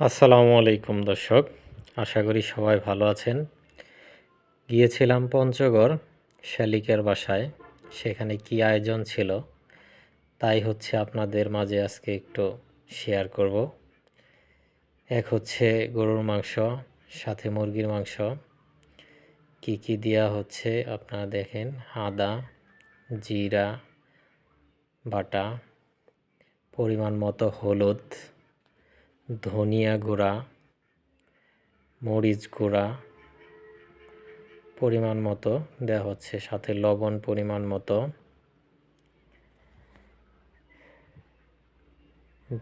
আসসালামু আলাইকুম দর্শক, আশা করি সবাই ভালো আছেন। গিয়েছিলাম পঞ্চগড় শালিকের বাসায়, সেখানে কি আয়োজন ছিল তাই হচ্ছে আপনাদের মাঝে আজকে একটু শেয়ার করব। এক হচ্ছে গরুর মাংস, সাথে মুরগির মাংস। কি কি দেওয়া হচ্ছে আপনারা দেখেন, আদা, জিরা, বাটা, পরিমাণ মতো হলুদ। ধনিয়া গুঁড়া, মরিচ গুঁড়া পরিমাণ মতো দেওয়া হচ্ছে, সাথে লবণ পরিমাণ মতো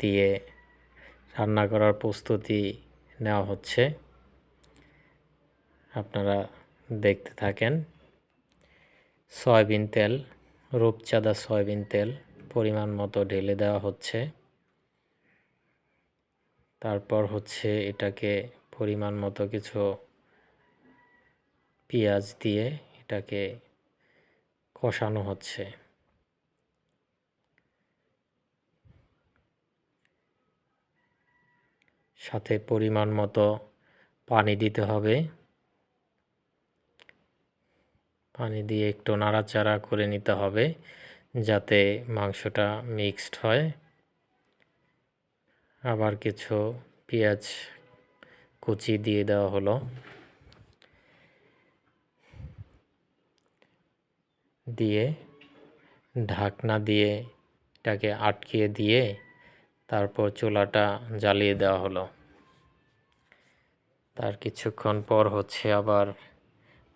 দিয়ে রান্না করার প্রস্তুতি নেওয়া হচ্ছে। আপনারা দেখতে থাকেন, সয়াবিন তেল, রূপচাঁদা সয়াবিন তেল পরিমাণ মতো ঢেলে দেওয়া হচ্ছে। তারপর হচ্ছে এটাকে পরিমাণ মতো কিছু পেঁয়াজ দিয়ে এটাকে কষানো হচ্ছে। সাথে পরিমাণ মতো পানি দিতে হবে। পানি দিয়ে একটু নাড়াচাড়া করে নিতে হবে যাতে মাংসটা মিক্সড হয়। আবার কিছু পেঁয়াজ কুচি দিয়ে দেওয়া হলো। দিয়ে ঢাকনা দিয়ে এটাকে আটকিয়ে দিয়ে তারপর চুলাটা জ্বালিয়ে দেওয়া হলো। তার কিছুক্ষণ পর হচ্ছে আবার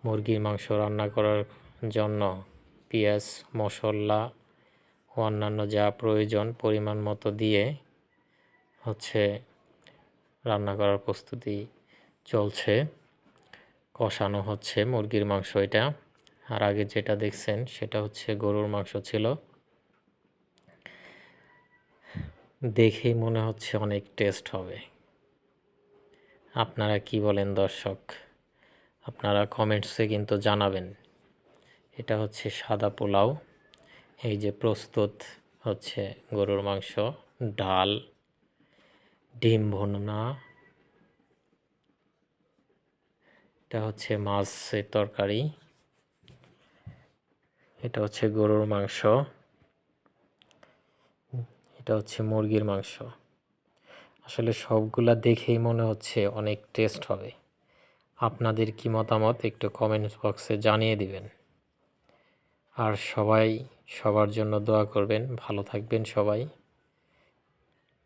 মুরগির মাংস রান্না করার জন্য পেঁয়াজ, মশলা ও অন্যান্য যা প্রয়োজন পরিমাণ মতো দিয়ে হচ্ছে রান্না করার প্রস্তুতি চলছে। কষানো হচ্ছে মুরগির মাংস এটা। আর আগে যেটা দেখছেন সেটা হচ্ছে গরুর মাংস ছিল। দেখেই মনে হচ্ছে অনেক টেস্ট হবে। আপনারা কি বলেন দর্শক? আপনারা কমেন্টসে কিন্তু জানাবেন। এটা হচ্ছে সাদা পোলাও। এই যে প্রস্তুত হচ্ছে গরুর মাংস, ডাল। ডিম ভুনা এটা হচ্ছে মাছের তরকারি। এটা হচ্ছে গরুর মাংস। এটা হচ্ছে মুরগির মাংস। আসলে সবগুলা দেখেই মনে হচ্ছে অনেক টেস্ট হবে। আপনাদের কি মতামত একটু কমেন্ট বক্সে জানিয়ে দিবেন। আর সবাই সবার জন্য দোয়া করবেন। ভালো থাকবেন সবাই।